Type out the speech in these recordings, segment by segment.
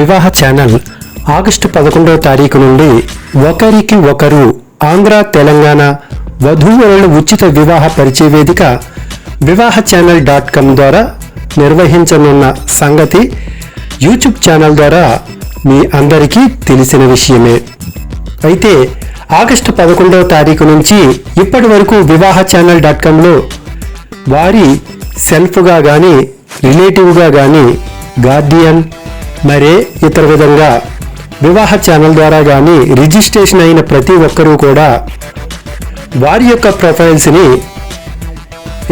వివాహ channel August పదకొండవ తారీఖు నుండి ఒకరికి ఒకరు ఆంధ్ర తెలంగాణ వధూవరుల ఉచిత వివాహ పరిచయ వేదిక వివాహ ఛానల్ డాట్ కామ్ ద్వారా నిర్వహించనున్న సంగతి యూట్యూబ్ ఛానల్ ద్వారా మీ అందరికీ తెలిసిన విషయమే. అయితే ఆగస్టు పదకొండవ తారీఖు నుంచి ఇప్పటి వరకు వివాహ ఛానల్ డాట్ కామ్లో వారి సెల్ఫ్గా కానీ రిలేటివ్గా కానీ గార్డియన్ మరే ఇతర విధంగా వివాహ ఛానల్ ద్వారా కానీ రిజిస్ట్రేషన్ అయిన ప్రతి ఒక్కరూ కూడా వారి యొక్క ప్రొఫైల్స్ని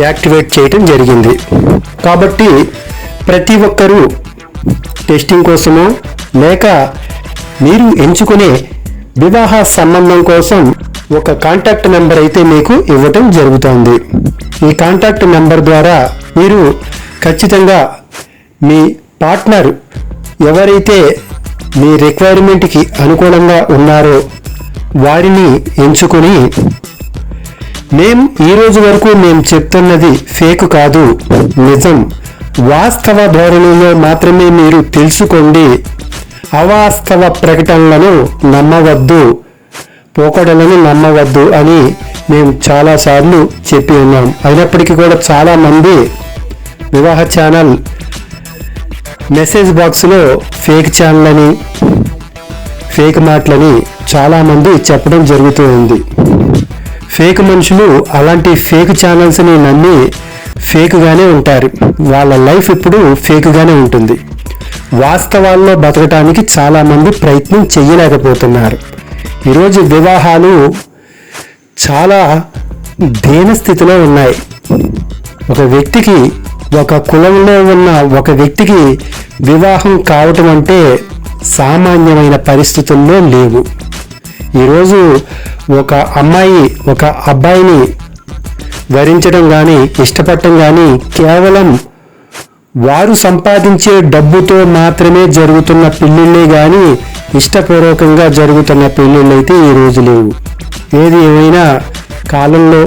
యాక్టివేట్ చేయటం జరిగింది. కాబట్టి ప్రతి ఒక్కరూ టెస్టింగ్ కోసమో లేక మీరు ఎంచుకునే వివాహ సంబంధం కోసం ఒక కాంటాక్ట్ నెంబర్ అయితే మీకు ఇవ్వటం జరుగుతోంది. ఈ కాంటాక్ట్ నెంబర్ ద్వారా మీరు ఖచ్చితంగా మీ పార్ట్నర్ ఎవరైతే మీ రిక్వైర్మెంట్కి అనుకూలంగా ఉన్నారో వారిని ఎంచుకొని మేం ఈ రోజు వరకు మేము చెప్తున్నది ఫేక్ కాదు నిజం. వాస్తవ ధోరణిలో మాత్రమే మీరు తెలుసుకోండి. అవాస్తవ ప్రకటనలను నమ్మవద్దు పోకడలను నమ్మవద్దు అని మేము చాలాసార్లు చెప్పి ఉన్నాం. అయినప్పటికీ కూడా చాలామంది వివాహ ఛానల్ మెసేజ్ బాక్స్లో ఫేక్ ఛానల్ అని ఫేక్ మాటలని చాలామంది చెప్పడం జరుగుతూ ఉంది. ఫేక్ మనుషులు అలాంటి ఫేక్ ఛానల్స్ని నమ్మి ఫేక్గానే ఉంటారు. వాళ్ళ లైఫ్ ఇప్పుడు ఫేక్గానే ఉంటుంది. వాస్తవాల్లో బతకటానికి చాలామంది ప్రయత్నం చేయలేకపోతున్నారు. ఈరోజు వివాహాలు చాలా దీన స్థితిలో ఉన్నాయి. ఒక వ్యక్తికి ఒక కులంలో ఉన్న ఒక వ్యక్తికి వివాహం కావటం అంటే సామాన్యమైన పరిస్థితుల్లో లేవు. ఈరోజు ఒక అమ్మాయి ఒక అబ్బాయిని వరించడం కానీ ఇష్టపడటం కానీ కేవలం వారు సంపాదించే డబ్బుతో మాత్రమే జరుగుతున్న పెళ్ళిళ్ళే కానీ ఇష్టపూర్వకంగా జరుగుతున్న పెళ్ళిళ్ళు అయితే ఈ రోజు లేవు. ఏది ఏమైనా కాలంలో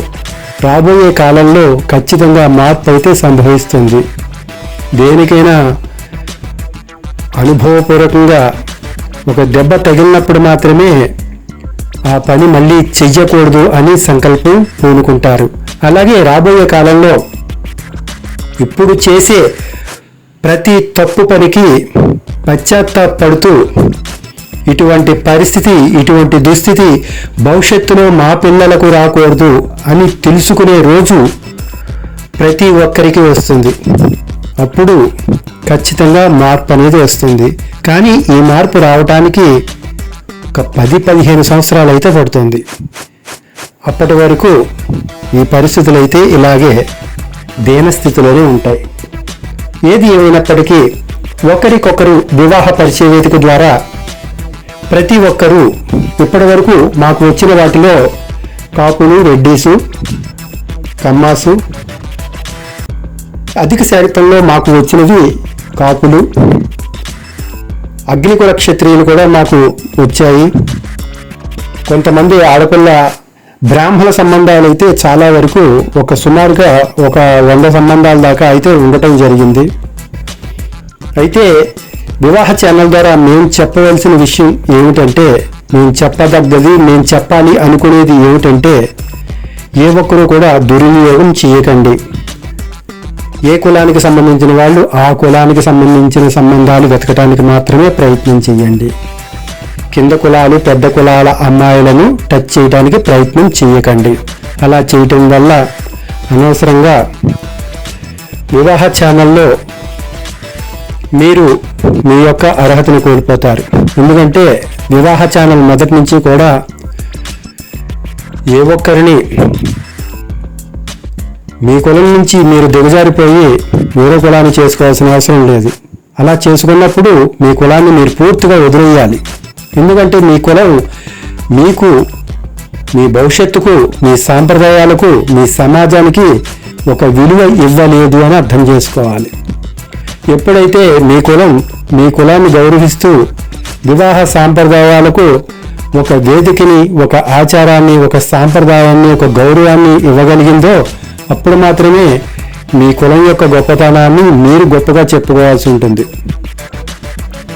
రాబోయే కాలంలో ఖచ్చితంగా మార్పు అయితే సంభవిస్తుంది. దేనికైనా అనుభవపూర్వకంగా ఒక దెబ్బ తగిలినప్పుడు మాత్రమే ఆ పని మళ్ళీ చెయ్యకూడదు అని సంకల్పం పూనుకుంటారు. అలాగే రాబోయే కాలంలో ఇప్పుడు చేసే ప్రతి తప్పు పనికి పశ్చాత్తాపడుతూ ఇటువంటి పరిస్థితి ఇటువంటి దుస్థితి భవిష్యత్తులో మా పిల్లలకు రాకూడదు అని తెలుసుకునే రోజు ప్రతి ఒక్కరికి వస్తుంది. అప్పుడు ఖచ్చితంగా మార్పు అనేది వస్తుంది. కానీ ఈ మార్పు రావటానికి ఒక పది పదిహేను సంవత్సరాలు అయితే పడుతుంది. అప్పటి వరకు ఈ పరిస్థితులు అయితే ఇలాగే దీనస్థితిలోనే ఉంటాయి. ఏది ఏమైనప్పటికీ ఒకరికొకరు వివాహ పరిచయ వేదిక ద్వారా ప్రతి ఒక్కరూ ఇప్పటి వరకు మాకు వచ్చిన వాటిలో కాపులు రెడ్డీసు కమ్మాసు అధిక శాతంలో మాకు వచ్చినవి కాపులు అగ్నికుల క్షత్రియులు కూడా మాకు వచ్చాయి. కొంతమంది ఆడపిల్ల బ్రాహ్మణ సంబంధాలు అయితే చాలా వరకు ఒక సుమారుగా ఒక వంద సంబంధాల దాకా అయితే ఉండటం జరిగింది. అయితే వివాహ ఛానల్ ద్వారా మేము చెప్పవలసిన విషయం ఏమిటంటే మేము చెప్పదగ్గది మేము చెప్పాలి అనుకునేది ఏమిటంటే ఏ ఒక్కరూ కూడా దుర్వినియోగం చేయకండి. ఏ కులానికి సంబంధించిన వాళ్ళు ఆ కులానికి సంబంధించిన సంబంధాలు వెతకడానికి మాత్రమే ప్రయత్నం చేయండి. కింద కులాలు పెద్ద కులాల అమ్మాయిలను టచ్ చేయడానికి ప్రయత్నం చేయకండి. అలా చేయటం వల్ల అనవసరంగా వివాహ ఛానల్లో మీరు మీ యొక్క అర్హతను కోల్పోతారు. ఎందుకంటే వివాహ ఛానల్ మొదటి నుంచి కూడా ఏ ఒక్కరిని మీ కులం నుంచి మీరు దిగజారిపోయి వేరే కులాన్ని చేసుకోవాల్సిన అవసరం లేదు. అలా చేసుకున్నప్పుడు మీ కులాన్ని మీరు పూర్తిగా వదిలేయాలి. ఎందుకంటే మీ కులం మీకు మీ భవిష్యత్తుకు మీ సాంప్రదాయాలకు మీ సమాజానికి ఒక విలువ ఇవ్వలేదు అని అర్థం చేసుకోవాలి. ఎప్పుడైతే మీ కులం మీ కులాన్ని గౌరవిస్తూ వివాహ సాంప్రదాయాలకు ఒక వేదికని ఒక ఆచారాన్ని ఒక సాంప్రదాయాన్ని ఒక గౌరవాన్ని ఇవ్వగలిగిందో అప్పుడు మాత్రమే మీ కులం యొక్క గొప్పతనాన్ని మీరు గొప్పగా చెప్పుకోవాల్సి ఉంటుంది.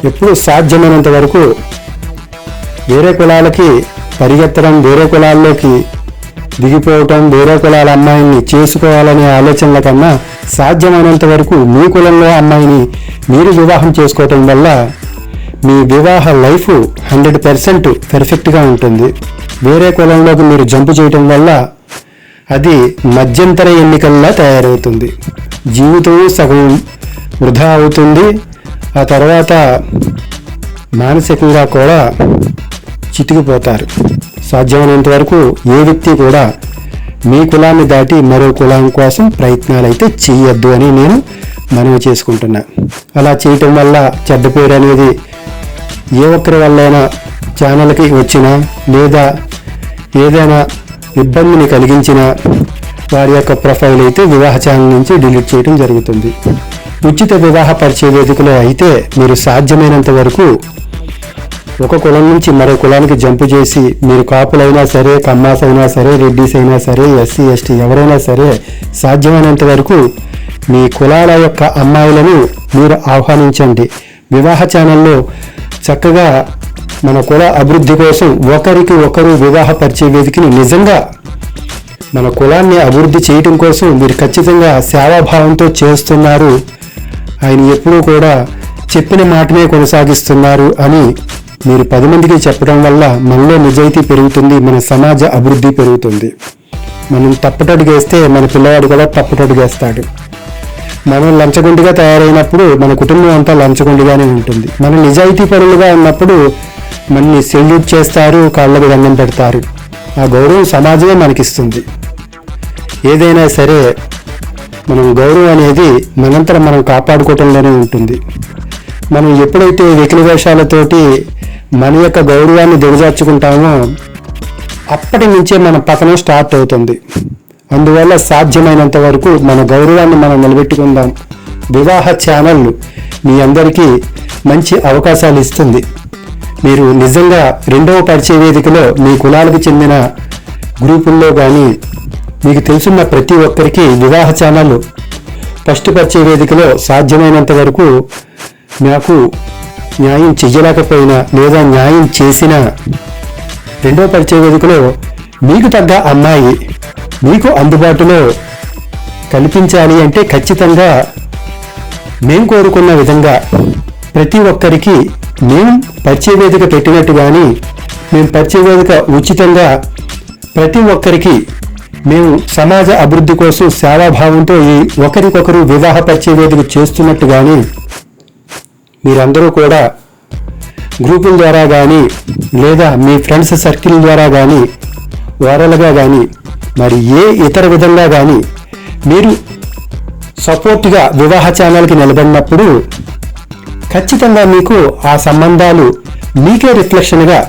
ఎప్పుడు సాధ్యమైనంత వరకు వేరే కులాలకి పరిగెత్తడం వేరే కులాల్లోకి దిగిపోవటం వేరే కులాల అమ్మాయిని చేసుకోవాలనే ఆలోచనల కన్నా సాధ్యమైనంత వరకు మీ కులంలో అమ్మాయిని మీరు వివాహం చేసుకోవటం వల్ల మీ వివాహ లైఫ్ హండ్రెడ్ పర్సెంట్ పెర్ఫెక్ట్గా ఉంటుంది. వేరే కులంలోకి మీరు జంపు చేయటం వల్ల అది మధ్యంతర ఎన్నికల్లా తయారవుతుంది. జీవితం సగం వృధా అవుతుంది. ఆ తర్వాత మానసికంగా కూడా చితికిపోతారు. సాధ్యమైనంత వరకు ఏ వ్యక్తి కూడా మీ కులాన్ని దాటి మరో కులం కోసం ప్రయత్నాలు అయితే చేయొద్దు అని నేను మనవి చేసుకుంటున్నా. అలా చేయటం వల్ల చెడ్డ పేరు అనేది ఏ ఒక్కరి వల్లైనా ఛానల్కి వచ్చినా లేదా ఏదైనా ఇబ్బందిని కలిగించిన వారి యొక్క ప్రొఫైల్ అయితే వివాహ ఛానల్ నుంచి డిలీట్ చేయడం జరుగుతుంది. ఉచిత వివాహ పరిచయ వేదికలో అయితే మీరు సాధ్యమైనంత వరకు ఒక కులం నుంచి మరో కులానికి జంపు చేసి మీరు కాపులైనా సరే కమ్మాస్ అయినా సరే రెడ్డిస్ అయినా సరే ఎస్సీ ఎస్టీ ఎవరైనా సరే సాధ్యమైనంత వరకు మీ కులాల యొక్క అమ్మాయిలను మీరు ఆహ్వానించండి. వివాహ ఛానల్లో చక్కగా మన కుల అభివృద్ధి కోసం ఒకరికి ఒకరు వివాహ పరిచయ వేదికని నిజంగా మన కులాన్ని అభివృద్ధి చేయటం కోసం మీరు ఖచ్చితంగా సేవాభావంతో చేస్తున్నారు. ఆయన ఎప్పుడూ కూడా చెప్పిన మాటనే కొనసాగిస్తున్నారు అని మీరు పది మందికి చెప్పడం వల్ల మనలో నిజాయితీ పెరుగుతుంది మన సమాజ అభివృద్ధి పెరుగుతుంది. మనం తప్పటడుగేస్తే మన పిల్లవాడు కూడా తప్పటడుగేస్తాడు. మనం లంచగొండిగా తయారైనప్పుడు మన కుటుంబం అంతా లంచగొండిగానే ఉంటుంది. మనం నిజాయితీ పరులుగా ఉన్నప్పుడు మనని సెల్యూట్ చేస్తారు కాళ్ళకు దండం పెడతారు. ఆ గౌరవం సమాజమే మనకిస్తుంది. ఏదైనా సరే మనం గౌరవం అనేది మనంతరం మనం కాపాడుకోవటంలోనే ఉంటుంది. మనం ఎప్పుడైతే వెకిలి వేషాలతోటి మన యొక్క గౌరవాన్ని దిగజార్చుకుంటామో అప్పటి నుంచే మన పతనం స్టార్ట్ అవుతుంది. అందువల్ల సాధ్యమైనంత వరకు మన గౌరవాన్ని మనం నిలబెట్టుకుందాం. వివాహ ఛానల్ మీ అందరికీ మంచి అవకాశాలు ఇస్తుంది. మీరు నిజంగా రెండవ పరిచయ వేదికలో మీ కులాలకు చెందిన గ్రూపుల్లో కానీ మీకు తెలుసున్న ప్రతి ఒక్కరికి వివాహ ఛానల్ ఫస్ట్ పరిచయ వేదికలో సాధ్యమైనంత వరకు నాకు న్యాయం చెయ్యలేకపోయినా లేదా న్యాయం చేసినా రెండో పరిచయ వేదికలో మీకు తగ్గ అమ్మాయి మీకు అందుబాటులో కల్పించాలి అంటే ఖచ్చితంగా మేము కోరుకున్న విధంగా ప్రతి ఒక్కరికి మేము పరిచయ వేదిక పెట్టినట్టు కానీ మేము పరిచయ వేదిక ఉచితంగా ప్రతి ఒక్కరికి మేము సమాజ అభివృద్ధి కోసం సేవాభావంతో ఈ ఒకరికొకరు వివాహ పరిచయ వేదిక చేస్తున్నట్టు కానీ మీరందరూ కూడా గ్రూపుల ద్వారా కానీ లేదా మీ ఫ్రెండ్స్ సర్కిల్ ద్వారా కానీ ఓరల్గా కానీ మరి ఏ ఇతర విధంగా కానీ మీరు సపోర్ట్గా వివాహ ఛానల్కి నిలబడినప్పుడు ఖచ్చితంగా మీకు ఆ సంబంధాలు మీకే రిఫ్లెక్షన్గా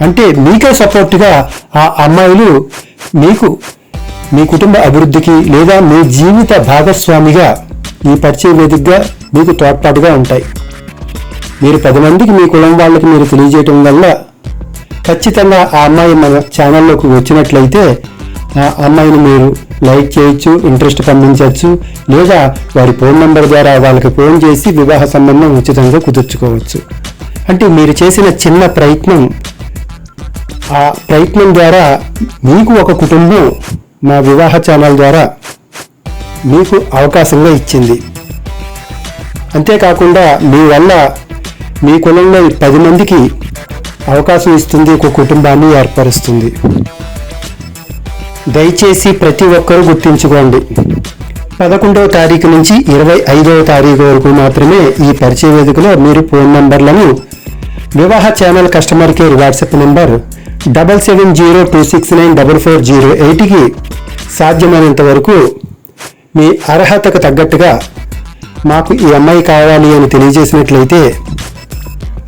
అంటే మీకే సపోర్ట్గా ఆ అమ్మాయిలు మీకు మీ కుటుంబ అభివృద్ధికి లేదా మీ జీవిత భాగస్వామిగా ఈ పరిచయ వేదికగా మీకు తోడ్పాటుగా ఉంటాయి. మీరు పది మందికి మీ కులం వాళ్ళకి మీరు తెలియజేయటం వల్ల ఖచ్చితంగా ఆ అమ్మాయి మన ఛానల్లోకి వచ్చినట్లయితే ఆ అమ్మాయిని మీరు లైక్ చేయొచ్చు ఇంట్రెస్ట్ పంపించవచ్చు లేదా వారి ఫోన్ నెంబర్ ద్వారా వాళ్ళకి ఫోన్ చేసి వివాహ సంబంధం ఉచితంగా కుదుర్చుకోవచ్చు. అంటే మీరు చేసిన చిన్న ప్రయత్నం ఆ ప్రయత్నం ద్వారా మీకు ఒక కుటుంబం మా వివాహ ఛానల్ ద్వారా మీకు అవకాశంగా ఇచ్చింది. అంతేకాకుండా మీ వల్ల మీ కులంలో పది మందికి అవకాశం ఇస్తుంది ఒక కుటుంబాన్ని ఏర్పరుస్తుంది. దయచేసి ప్రతి ఒక్కరూ గుర్తించుకోండి. పదకొండవ తారీఖు నుంచి ఇరవై ఐదవ తారీఖు వరకు మాత్రమే ఈ పరిచయ వేదికలో మీరు ఫోన్ నంబర్లను Vivaha channel customer care WhatsApp number double seven zero two six nine double four zero ఎయిట్కి సాధ్యమైనంత వరకు మీ అర్హతకు తగ్గట్టుగా మాకు ఈ అమ్మాయి కావాలి అని తెలియజేసినట్లయితే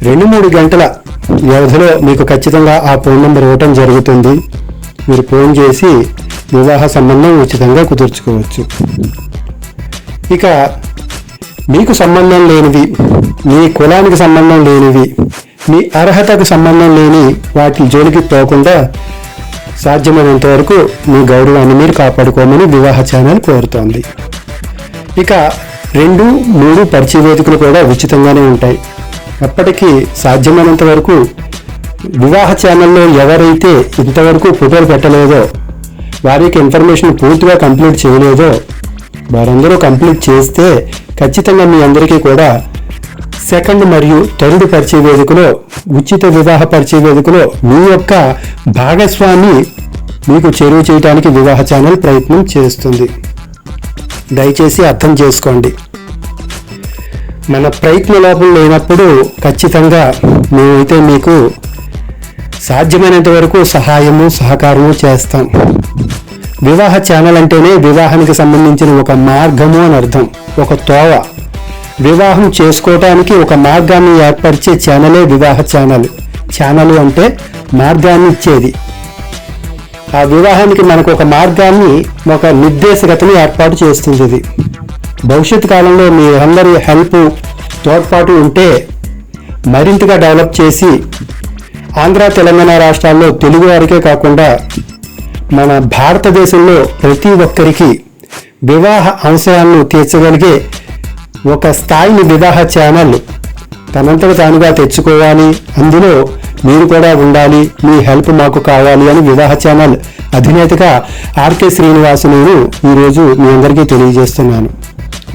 రెండు మూడు గంటల వ్యవధిలో మీకు ఖచ్చితంగా ఆ ఫోన్ నెంబర్ ఇవ్వటం జరుగుతుంది. మీరు ఫోన్ చేసి వివాహ సంబంధం ఉచితంగా కుదుర్చుకోవచ్చు. ఇక మీకు సంబంధం లేనివి మీ కులానికి సంబంధం లేనివి మీ అర్హతకు సంబంధం లేని వాటి జోలికి పోకుండా సాధ్యమైనంత వరకు మీ గౌరవాన్ని మీరు కాపాడుకోమని వివాహ ఛానల్ కోరుతోంది. ఇక రెండు మూడు పరిచయ వేదికలు కూడా ఉచితంగానే ఉంటాయి. అప్పటికీ సాధ్యమైనంత వరకు వివాహ ఛానల్లో ఎవరైతే ఇంతవరకు ఫోటోలు పెట్టలేదో వారికి ఇన్ఫర్మేషన్ పూర్తిగా కంప్లీట్ చేయలేదో వారందరూ కంప్లీట్ చేస్తే ఖచ్చితంగా మీ అందరికీ కూడా సెకండ్ మరియు థర్డ్ పరిచయ వేదికలో ఉచిత వివాహ పరిచయ వేదికలో మీ యొక్క భాగస్వామి మీకు చేరువ చేయడానికి వివాహ ఛానల్ ప్రయత్నం చేస్తుంది. దయచేసి అర్థం చేసుకోండి. మన ప్రయత్న లోపం లేనప్పుడు ఖచ్చితంగా మేమైతే మీకు సాధ్యమైనంత వరకు సహాయము సహకారము చేస్తాం. వివాహ ఛానల్ అంటేనే వివాహానికి సంబంధించిన ఒక మార్గము అని అర్థం. ఒక తోవ. వివాహం చేసుకోవటానికి ఒక మార్గాన్ని ఏర్పరిచే ఛానలే వివాహ ఛానల్. ఛానల్ అంటే మార్గాన్ని ఇచ్చేది. ఆ వివాహానికి మనకు ఒక మార్గాన్ని ఒక నిర్దేశకతని ఏర్పాటు చేస్తుంది ఇది. భవిష్యత్ కాలంలో మీ అందరి హెల్ప్ తోడ్పాటు ఉంటే మరింతగా డెవలప్ చేసి ఆంధ్ర తెలంగాణ రాష్ట్రాల్లో తెలుగు వారికే కాకుండా మన భారతదేశంలో ప్రతి ఒక్కరికి వివాహ అంశాలను తీర్చగలిగే ఒక స్థాయిని వివాహ ఛానల్ తనంతట తానుగా తెచ్చుకోవాలి. అందులో మీరు కూడా ఉండాలి మీ హెల్ప్ మాకు కావాలి అని వివాహ ఛానల్ అధినేతగా ఆర్కే శ్రీనివాస్ నేను ఈరోజు మీ అందరికీ తెలియజేస్తున్నాను.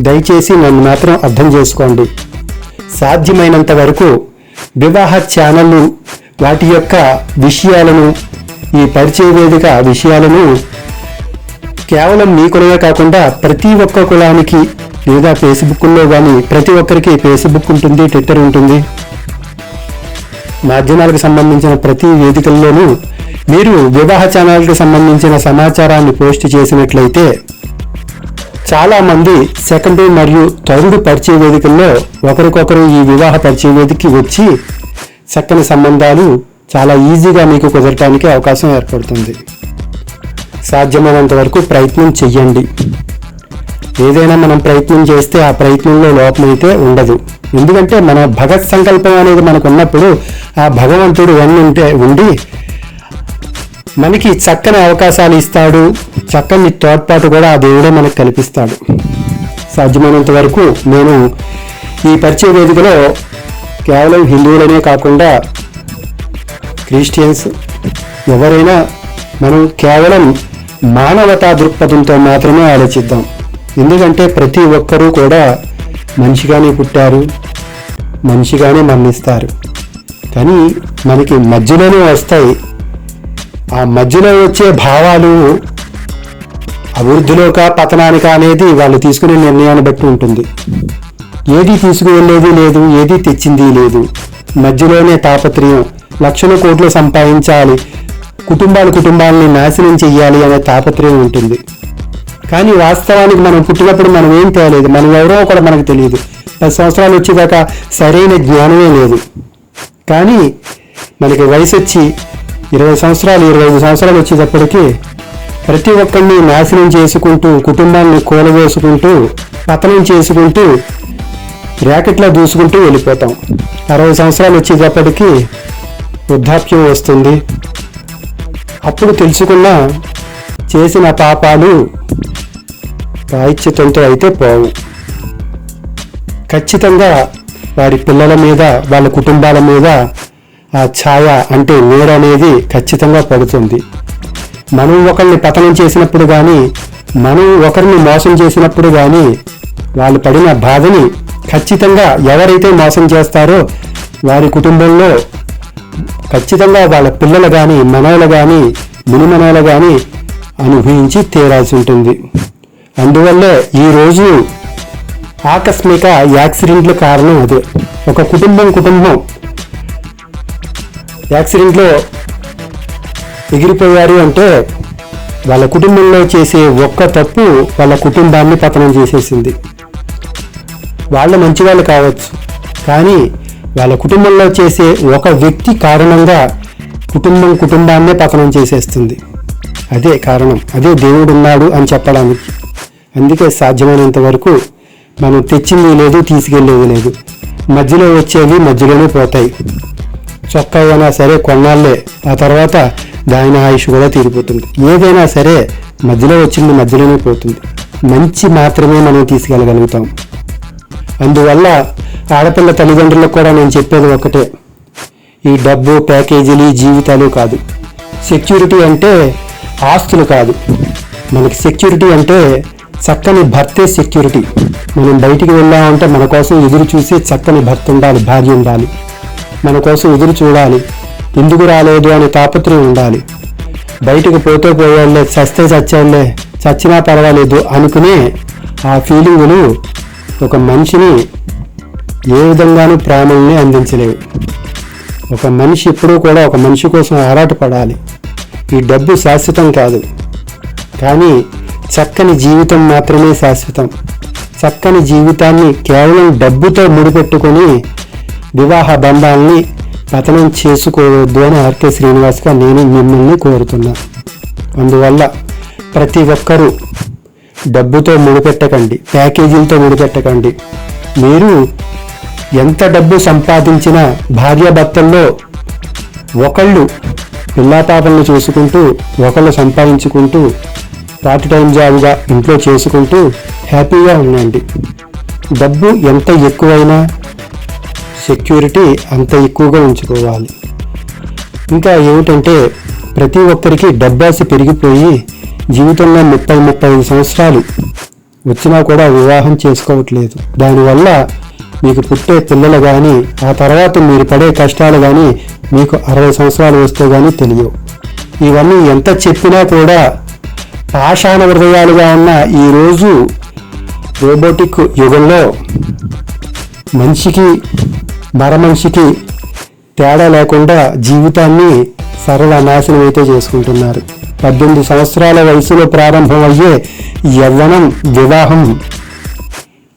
దయచేసి నన్ను మాత్రం అర్థం చేసుకోండి. సాధ్యమైనంత వరకు వివాహ ఛానళ్ళు వాటి యొక్క విషయాలను ఈ పరిచయ వేదిక విషయాలను కేవలం మీ కులమే కాకుండా ప్రతి ఒక్క కులానికి లేదా ఫేస్బుక్లో కానీ ప్రతి ఒక్కరికి ఫేస్బుక్ ఉంటుంది ట్విట్టర్ ఉంటుంది. మాధ్యమాలకు సంబంధించిన ప్రతి వేదికల్లోనూ మీరు వివాహ ఛానల్కి సంబంధించిన సమాచారాన్ని పోస్ట్ చేసినట్లయితే చాలామంది సెకండరీ సెకండ్ మరియు థర్డ్ పరిచయ వేదికల్లో ఒకరికొకరు ఈ వివాహ పరిచయ వేదికకి వచ్చి చక్కని సంబంధాలు చాలా ఈజీగా మీకు కుదరటానికి అవకాశం ఏర్పడుతుంది. సాధ్యమైనంత వరకు ప్రయత్నం చెయ్యండి. ఏదైనా మనం ప్రయత్నం చేస్తే ఆ ప్రయత్నంలో లోపమైతే ఉండదు. ఎందుకంటే మన భగత్ సంకల్పం అనేది మనకు ఉన్నప్పుడు ఆ భగవంతుడు అన్నీ ఉంటే ఉండి మనకి చక్కని అవకాశాలు ఇస్తాడు చక్కని తోడ్పాటు కూడా ఆ దేవుడే మనకు కల్పిస్తాడు. సాధ్యమైనంత వరకు నేను ఈ పరిచయ వేదికలో కేవలం హిందువులనే కాకుండా క్రిస్టియన్స్ ఎవరైనా మనం కేవలం మానవతా దృక్పథంతో మాత్రమే ఆలోచిద్దాం. ఎందుకంటే ప్రతి ఒక్కరూ కూడా మనిషిగానే పుట్టారు మనిషిగానే మరణిస్తారు. కానీ మనకి మధ్యలోనే వస్తాయి. ఆ మధ్యలో వచ్చే భావాలు అభివృద్ధిలోక పతనానికా అనేది వాళ్ళు తీసుకునే నిర్ణయాన్ని బట్టి ఉంటుంది. ఏది తీసుకువెళ్ళేది లేదు ఏది తెచ్చింది లేదు. మధ్యలోనే తాపత్రయం. లక్షల కోట్లు సంపాదించాలి. కుటుంబాలు కుటుంబాలని నాశనం చెయ్యాలి అనే తాపత్రయం ఉంటుంది. కానీ వాస్తవానికి మనం పుట్టినప్పుడు మనం ఏం తేలేదు? మనం ఎవరో కూడా మనకు తెలియదు. పది సంవత్సరాలు వచ్చేదాకా సరైన జ్ఞానమే లేదు. కానీ మనకి వయసు వచ్చి ఇరవై సంవత్సరాలు ఇరవై ఐదు సంవత్సరాలు వచ్చేటప్పటికీ ప్రతి ఒక్కరిని నాశనం చేసుకుంటూ కుటుంబాన్ని కూలవేసుకుంటూ పతనం చేసుకుంటూ ర్యాకెట్లో దూసుకుంటూ వెళ్ళిపోతాం. అరవై సంవత్సరాలు వచ్చేటప్పటికీ వృద్ధాప్యం వస్తుంది. అప్పుడు తెలుసుకున్న చేసిన పాపాలు ప్రాయశ్చితంతో అయితే పోవు. ఖచ్చితంగా వారి పిల్లల మీద వాళ్ళ కుటుంబాల మీద ఆ ఛాయ అంటే నీడ అనేది ఖచ్చితంగా పడుతుంది. మనం ఒకరిని పతనం చేసినప్పుడు కానీ మనం ఒకరిని మోసం చేసినప్పుడు కానీ వాళ్ళు పడిన బాధని ఖచ్చితంగా ఎవరైతే మోసం చేస్తారో వారి కుటుంబంలో ఖచ్చితంగా వాళ్ళ పిల్లలు కానీ మనవలు కానీ మునిమనవలు కానీ అనుభవించి తీరాల్సి ఉంటుంది. అందువల్లే ఈరోజు ఆకస్మిక యాక్సిడెంట్లు కారణం అదే. ఒక కుటుంబం కుటుంబం యాక్సిడెంట్లో ఎగిరిపోయారు అంటే వాళ్ళ కుటుంబంలో చేసే ఒక్క తప్పు వాళ్ళ కుటుంబాన్ని పతనం చేసేసింది. వాళ్ళ మంచి వాళ్ళు కావచ్చు కానీ వాళ్ళ కుటుంబంలో చేసే ఒక వ్యక్తి కారణంగా కుటుంబం కుటుంబాన్నే పతనం చేసేస్తుంది. అదే కారణం అదే దేవుడు ఉన్నాడు అని చెప్పడానికి. అందుకే సాధ్యమైనంత వరకు మనం తెచ్చింది లేదు తీసుకెళ్ళేది లేదు. మధ్యలో వచ్చేవి మధ్యలోనే పోతాయి. చొక్కా అయినా సరే కొన్నాళ్ళే ఆ తర్వాత దాని ఆయుష్ కూడా తీరిపోతుంది. ఏదైనా సరే మధ్యలో వచ్చింది మధ్యలోనే పోతుంది. మంచి మాత్రమే మనం తీసుకెళ్ళగలుగుతాం. అందువల్ల ఆడపిల్ల తల్లిదండ్రులకు కూడా నేను చెప్పేది ఒకటే ఈ డబ్బు ప్యాకేజీలు ఈ జీవితాలు కాదు. సెక్యూరిటీ అంటే ఆస్తులు కాదు. మనకి సెక్యూరిటీ అంటే చక్కని భర్తే సెక్యూరిటీ మనం బయటికి వెళ్ళామంటే మన కోసం ఎదురు చూసే చక్కని భర్త ఉండాలి భార్య ఉండాలి. మన కోసం ఎదురు చూడాలి. ఎందుకు రాలేదు అనే తాపత్రయం ఉండాలి. బయటకు పోతే పోయేళ్ళే చస్తే చచ్చేళ్ళే చచ్చినా పర్వాలేదు అనుకునే ఆ ఫీలింగులు ఒక మనిషిని ఏ విధంగానూ ప్రాణుల్ని అందించలేవు. ఒక మనిషి ఎప్పుడూ కూడా ఒక మనిషి కోసం ఆరాటపడాలి. ఈ డబ్బు శాశ్వతం కాదు. కానీ చక్కని జీవితం మాత్రమే శాశ్వతం. చక్కని జీవితాన్ని కేవలం డబ్బుతో ముడిపెట్టుకొని వివాహ బంధాల్ని పతనం చేసుకోవద్దు అని ఆర్కే శ్రీనివాస్గా నేను మిమ్మల్ని కోరుతున్నా. అందువల్ల ప్రతి ఒక్కరూ డబ్బుతో ముడిపెట్టకండి ప్యాకేజీలతో ముడిపెట్టకండి. మీరు ఎంత డబ్బు సంపాదించినా భార్యాభర్తల్లో ఒకళ్ళు పిల్లాపాపలను చూసుకుంటూ ఒకళ్ళు సంపాదించుకుంటూ పార్ట్ టైం జాబ్గా ఇంట్లో చేసుకుంటూ హ్యాపీగా ఉండండి. డబ్బు ఎంత ఎక్కువైనా సెక్యూరిటీ అంత ఎక్కువగా ఉంచుకోవాలి. ఇంకా ఏమిటంటే ప్రతి ఒక్కరికి డబ్బాసి పెరిగిపోయి జీవితంలో ముప్పై ముప్పై ఐదు సంవత్సరాలు వచ్చినా కూడా వివాహం చేసుకోవట్లేదు. దానివల్ల మీకు పుట్టే పిల్లలు కానీ ఆ తర్వాత మీరు పడే కష్టాలు కానీ మీకు అరవై సంవత్సరాలు వస్తే కానీ తెలియవు. ఇవన్నీ ఎంత చెప్పినా కూడా పాషాణ హృదయాలుగా ఉన్న ఈరోజు రోబోటిక్ యుగంలో మనిషికి మరమనిషికి తేడా లేకుండా జీవితాన్ని సరళ నాశనం అయితే చేసుకుంటున్నారు. పద్దెనిమిది సంవత్సరాల వయసులో ప్రారంభమయ్యే యవ్వనం వివాహం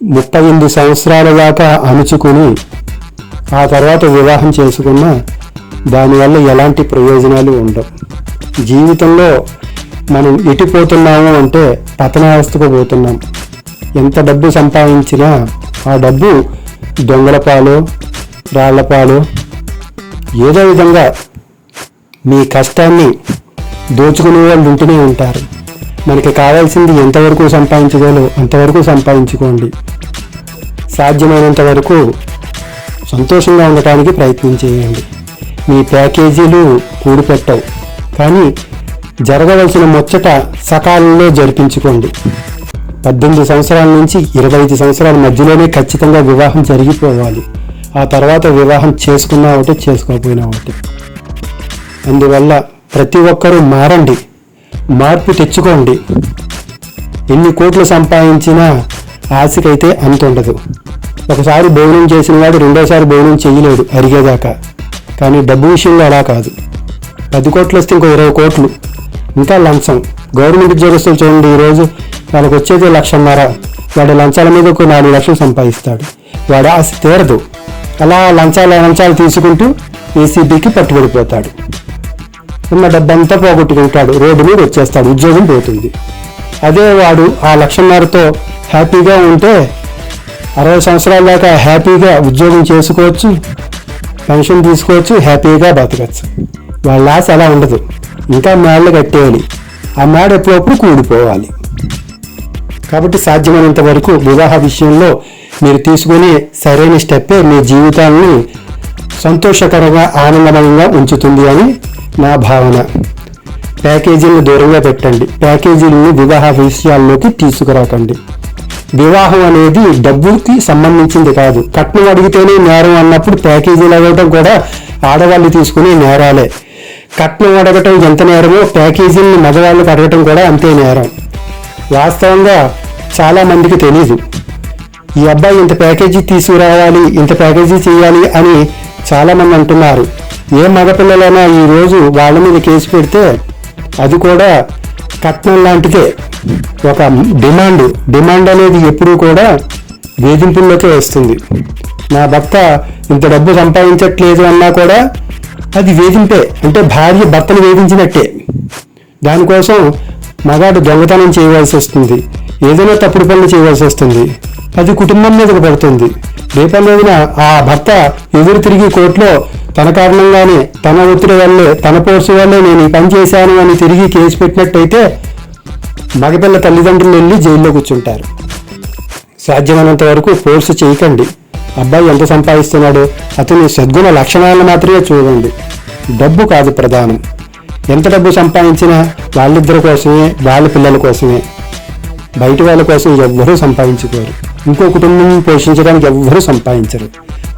ముప్పై ఎనిమిది సంవత్సరాల దాకా అణుచుకుని ఆ తర్వాత వివాహం చేసుకున్న దానివల్ల ఎలాంటి ప్రయోజనాలు ఉండవు. జీవితంలో మనం ఎటుపోతున్నాము అంటే పతనావస్థకు పోతున్నాం. ఎంత డబ్బు సంపాదించినా ఆ డబ్బు దొంగల పాలు రాళ్ళ పాలు ఏదో విధంగా మీ కష్టాన్ని దోచుకునే వాళ్ళు ఉంటూనే ఉంటారు. మనకి కావాల్సింది ఎంతవరకు సంపాదించగలో అంతవరకు సంపాదించుకోండి. సాధ్యమైనంత వరకు సంతోషంగా ఉండటానికి ప్రయత్నం చేయండి. మీ ప్యాకేజీలు కూడిపెట్టవు. కానీ జరగవలసిన ముచ్చట సకాలంలో జరిపించుకోండి. పద్దెనిమిది సంవత్సరాల నుంచి ఇరవై ఐదు సంవత్సరాల మధ్యలోనే ఖచ్చితంగా వివాహం జరిగిపోవాలి. ఆ తర్వాత వివాహం చేసుకున్నా ఒకటి చేసుకోకపోయినా ఒకటి. అందువల్ల ప్రతి ఒక్కరూ మారండి. మార్పు తెచ్చుకోండి. ఎన్ని కోట్లు సంపాదించినా ఆశకైతే అంత ఉండదు. ఒకసారి భోజనం చేసిన వాడు రెండోసారి భోజనం చేయలేడు అరిగేదాకా. కానీ డబ్బు విషయంలో అలా కాదు. పది కోట్లు వస్తే ఇంకో ఇరవై కోట్లు. ఇంకా లంచం. గవర్నమెంట్ ఉద్యోగస్తులు చూడండి ఈరోజు వాళ్ళకి వచ్చేది లక్షన్నర. వాడు లంచాల మీద ఒక నాలుగు లక్షలు సంపాదిస్తాడు. వాడు ఆశ తీరదు. అలా లంచాల లంచాలు తీసుకుంటూ ఏసీబీకి పట్టుబడిపోతాడు. ఉన్న డబ్బంతా పోగొట్టుకుంటాడు. రోడ్డు మీద వచ్చేస్తాడు. ఉద్యోగం పోతుంది. అదే వాడు ఆ లక్షన్నరతో హ్యాపీగా ఉంటే అరవై సంవత్సరాల దాకా హ్యాపీగా ఉద్యోగం చేసుకోవచ్చు పెన్షన్ తీసుకోవచ్చు హ్యాపీగా బతకచ్చు. వాళ్ళ ఆశ అలా ఉండదు. ఇంకా మేళ్ళు కట్టేయాలి. ఆ మేడ ఎప్పుడప్పుడు కూడిపోవాలి కాబట్టి సాధ్యమైనంత వరకు వివాహ విషయంలో మీరు తీసుకునే సరైన స్టెప్పే మీ జీవితాన్ని సంతోషకరంగా ఆనందమయంగా ఉంచుతుంది అని నా భావన. ప్యాకేజీలను దూరంగా పెట్టండి. ప్యాకేజీలను వివాహ విషయాల్లోకి తీసుకురాకండి. వివాహం అనేది డబ్బుకి సంబంధించింది కాదు. కట్నం అడిగితేనే నేరం అన్నప్పుడు ప్యాకేజీలు అవ్వడం కూడా ఆడవాళ్ళు తీసుకునే నేరాలే. కట్నం అడగటం ఎంత నేరమో ప్యాకేజీని మగవాళ్ళకు అడగటం కూడా అంతే నేరం. వాస్తవంగా చాలా మందికి ఈ అబ్బాయి ఇంత ప్యాకేజీ తీసుకురావాలి ఇంత ప్యాకేజీ చేయాలి అని చాలా మంది అంటున్నారు. ఏ మగపిల్లలైనా ఈ రోజు వాళ్ళ మీద కేసు పెడితే అది కూడా కట్నం లాంటిదే. ఒక డిమాండ్ డిమాండ్ అనేది ఎప్పుడూ కూడా వేధింపుల్లోకే వస్తుంది. నా భర్త ఇంత డబ్బు సంపాదించట్లేదు అన్నా కూడా అది వేధింపే అంటే భార్య భర్తను వేధించినట్టే. దానికోసం మగాడు దొంగతనం చేయవలసి వస్తుంది. ఏదైనా తప్పుడు పనులు చేయవలసి వస్తుంది. అది కుటుంబం మీదకు పడుతుంది. రేపల్లేదిన ఆ భర్త ఎదురు తిరిగి కోర్టులో తన కారణంగానే తన ఒత్తిడి వల్లే తన పోర్సు వల్లే నేను ఈ పని చేశాను అని తిరిగి కేసు పెట్టినట్టయితే మగపిల్ల తల్లిదండ్రులు వెళ్ళి జైల్లో కూర్చుంటారు. సాధ్యమైనంత వరకు ఫోర్స్ చేయకండి. అబ్బాయి ఎంత సంపాదిస్తున్నాడు? అతని సద్గుణ లక్షణాలను మాత్రమే చూడండి. డబ్బు కాదు ప్రధానం. ఎంత డబ్బు సంపాదించినా వాళ్ళిద్దరి కోసమే వాళ్ళ పిల్లల కోసమే. బయట వాళ్ళ కోసం ఎవ్వరూ సంపాదించుకోరు. ఇంకో కుటుంబం పోషించడానికి ఎవ్వరూ సంపాదించరు.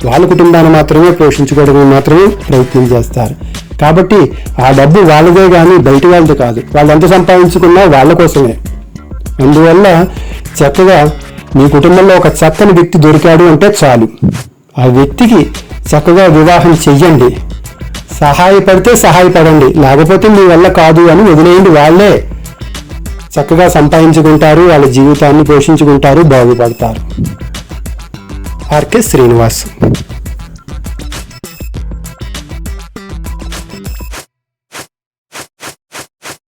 వాళ్ళ కుటుంబాన్ని మాత్రమే పోషించుకోవడానికి మాత్రమే ప్రయత్నం చేస్తారు. కాబట్టి ఆ డబ్బు వాళ్ళదే కానీ బయట వాళ్ళది కాదు. వాళ్ళు ఎంత సంపాదించుకున్నా వాళ్ళ కోసమే. అందువల్ల చక్కగా మీ కుటుంబంలో ఒక చక్కని వ్యక్తి దొరికాడు అంటే చాలు. ఆ వ్యక్తికి చక్కగా వివాహం చెయ్యండి. సహాయపడితే సహాయపడండి. లేకపోతే మీ వల్ల కాదు అని వదిలేయండి వాళ్ళే. చక్కగా సంపాదించుకుంటారు వాళ్ళ జీవితాన్ని పోషించుకుంటారు బాగుపడతారు. ఆర్కే శ్రీనివాస్.